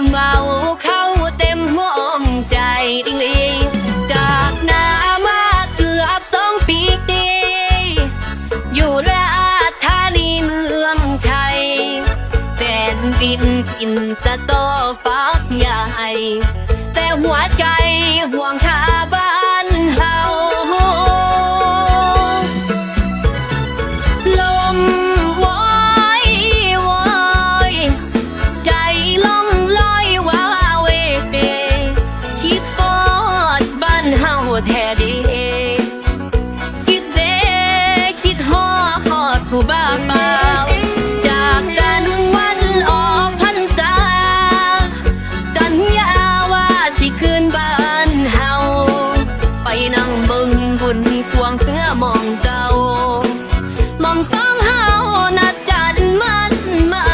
ำเมาเข้าเต็มหัวอมใจดิงลีจากนามาเกือบสองปีดีอยู่ราชธานีเมืองไทยแดนดินกินสะตอฟักใหญ่แต่หัวใจห่วง ผู้บ้าเปล่าจากกันวันออกพรรษาสัญญาว่าสิคืนบ้านเฮาไปนั่งเบึงบุญสวงเพื่อมองเก่ามองต้องเฮานัดจันมันมา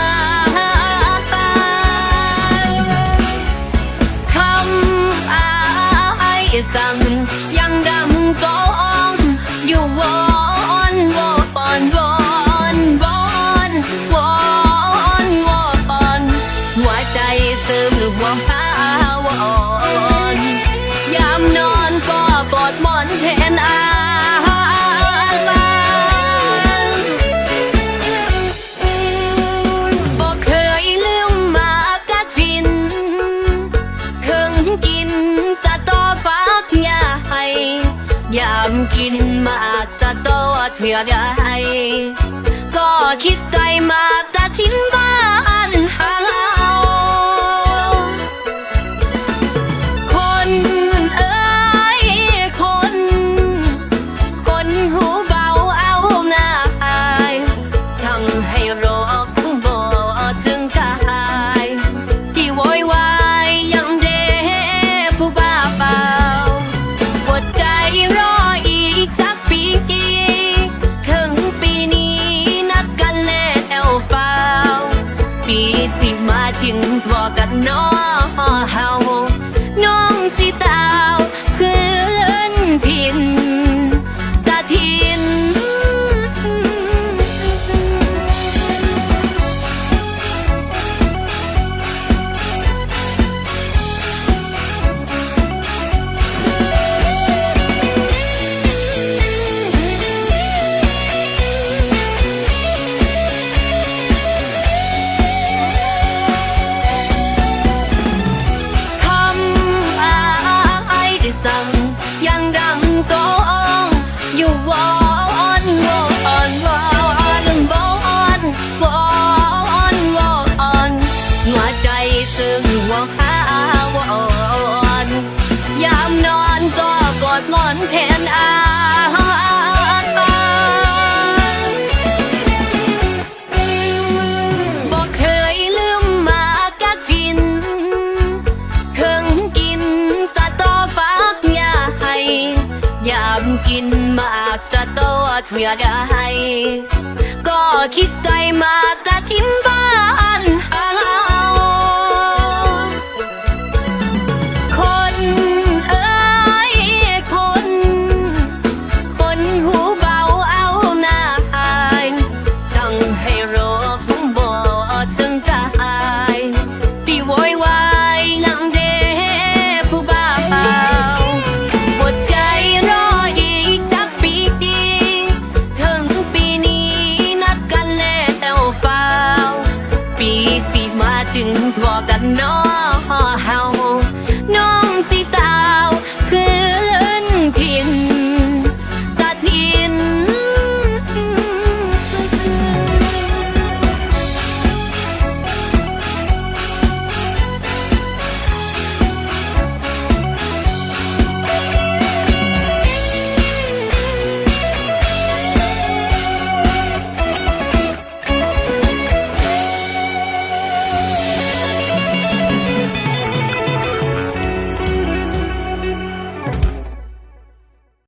คำอายสั่ง เถื่อได้ก็คิดใจมากจะทิ้งบ้านห่าง บอกกันน้อเสั่งยังดังก็องอยู่วอนวอนวอนวอนวอนวอนหัวใจจึงหัวขาวอนยามนอนก็กอดหมอนแผ่นอา เอย่อให้ก็คิดใจมาแต่ที่ what I know